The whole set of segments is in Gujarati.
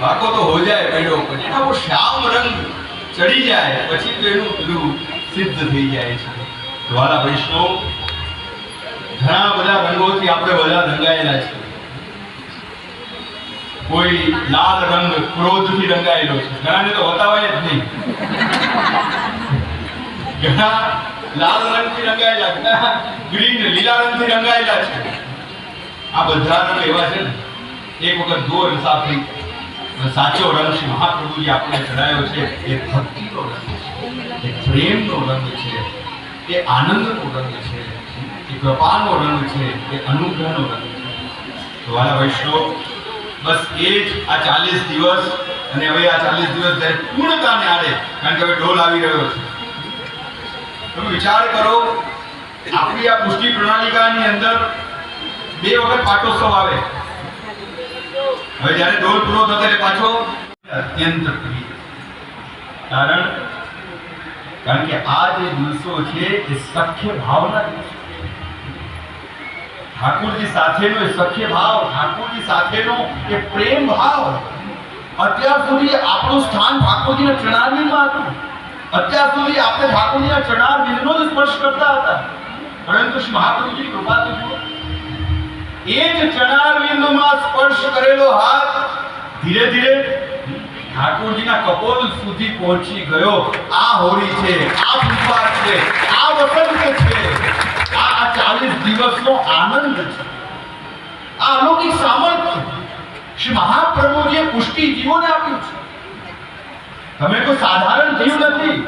વાકો તો હો જાય પેડો પણ એના શ્યામ રંગ ચડી જાય, પછી તો એનું પેલું સિદ્ધ થઈ જાય છે. દ્વારા વૈષ્ણવ, ઘણા બધા રંગોથી આપણે બધા રંગાયેલા છે. કોઈ લાલ રંગ ક્રોધથી રંગાયેલો છે. ઘણાને તો બતાવાય જ નહીં. ઘણા લાલ રંગથી રંગાયેલા, ઘણા ગ્રીન, લીલા રંગથી રંગાયેલા છે. આ બધા રંગ એવા છે ને, એક વખત દો સાથી સાચો રંગ શ્રી મહાપ્રભુજી આપણે ચડાયો છે, એ ભક્તિનો રંગ છે, એ પ્રેમનો રંગ છે, એ આનંદનો રંગ છે, એ કૃપાનો રંગ છે, એ અનુગ્રહનો રંગ છે. તો વાલા વૈષ્ણવ, બસ એ જ આ ચાલીસ દિવસ, અને હવે આ ચાલીસ દિવસ જ્યારે પૂર્ણતાને આડે, કારણ કે હવે ઢોલ આવી રહ્યો છે. તમે વિચાર કરો, આપણી આ પુષ્ટિ પ્રણાલિકાની અંદર બે વખત પાટોત્સવ આવે. હવે જ્યારે ઢોલ પૂરો થતો એટલે પાછો અત્યંત પ્રિય. કારણ કારણ કે આ જે દિવસો છે એ સખ્ય ભાવના ઠાકોરજી સાથેનો એ સખ્ય ભાવ, ઠાકોરજી સાથેનો એ પ્રેમ ભાવ. અત્યાર સુધી આપણું સ્થાન ઠાકોરજીના ચરણારવિંદમાં હતું. અત્યાર સુધી આપણે ઠાકોરજીના ચરણારવિંદનો જ સ્પર્શ કરતા હતા. પરંતુ મહાપ્રભુજી કૃપાથી જુઓ એ જ સ્પર્શ કરેલો હાથ ધીરે ધીરે ઠાકોરજીના કપોલ સુધી પહોંચી ગયો. આ હોળી છે, આ પુષ્પાર છે, આ વસંત છે. આ ચાલીસ દિવસનો આનંદ છે. આ અલૌકિક સામર્થ્ય શ્રી મહાપ્રભુજીએ પુષ્ટિ જીવોને આપ્યું છે. તમે કોઈ સાધારણ જીવ નથી.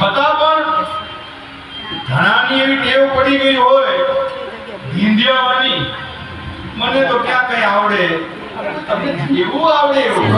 છતાં પણ ઘણાની એવી ટેવ પડી ગઈ હોય. હિંદિયાવાની મને તો ક્યાં કઈ આવડે? તમને એવું આવડે એવું?